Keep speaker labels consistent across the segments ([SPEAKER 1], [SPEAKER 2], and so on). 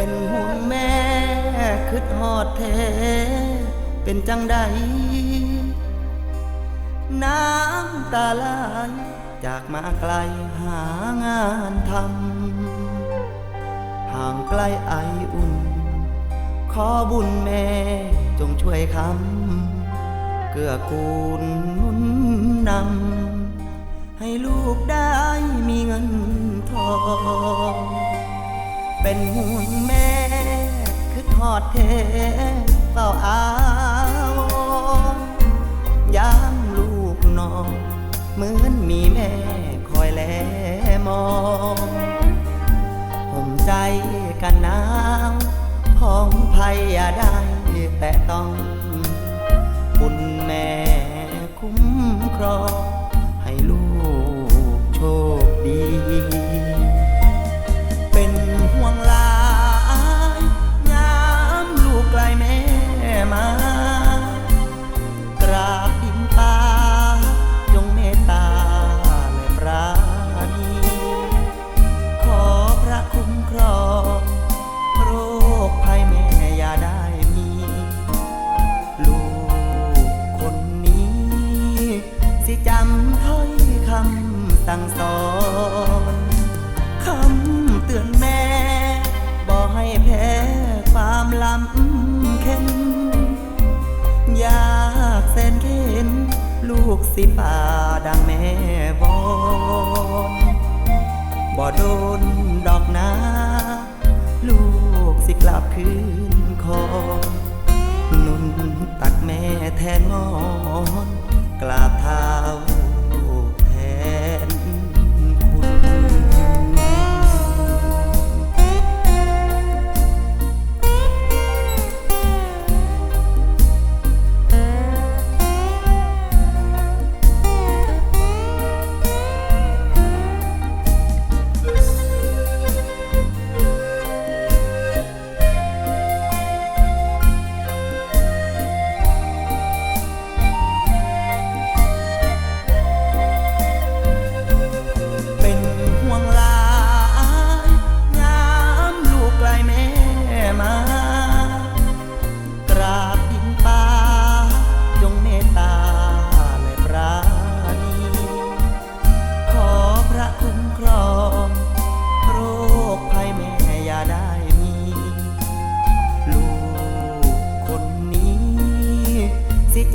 [SPEAKER 1] เป็นห่วงแม่คิดฮอดแท้เป็นจังใดน้ำตาไหลจากมาไกลหางานทำห่างไกลไออุ่น ขอบุญแม่จงช่วยคำเกื้อกูลนุนนำให้ลูกได้มี คือทอดเทเฝ้าอาวยามลูกนอนเหมือนมีแม่คอยแลมองห่มใจกันหนาวพองภัยอย่าได้แต่ต้อง สั่งสอนคำเตือนแม่บอกให้แพ้ความลำเค็นอยากแสนเข็นลูกสิป่าดังแม่วอนบ่โดนดอกนาลูกสิกลับคืนคอนุ่นตักแม่แทนงอนกราบทา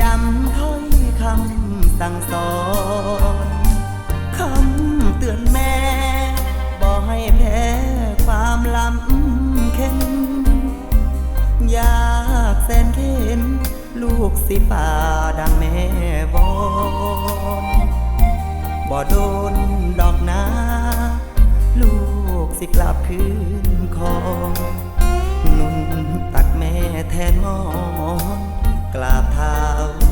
[SPEAKER 1] จำถ้อยคำสั่งสอนคำเตือนแม่บอกให้แพ้ความลำเค็นอยากแสนเข็นลูกสิป่าดังแม่วอนบ่โดนดอกนาลูกสิกลับคืนคองนุ่นตักแม่แทนมอน กราบเท้า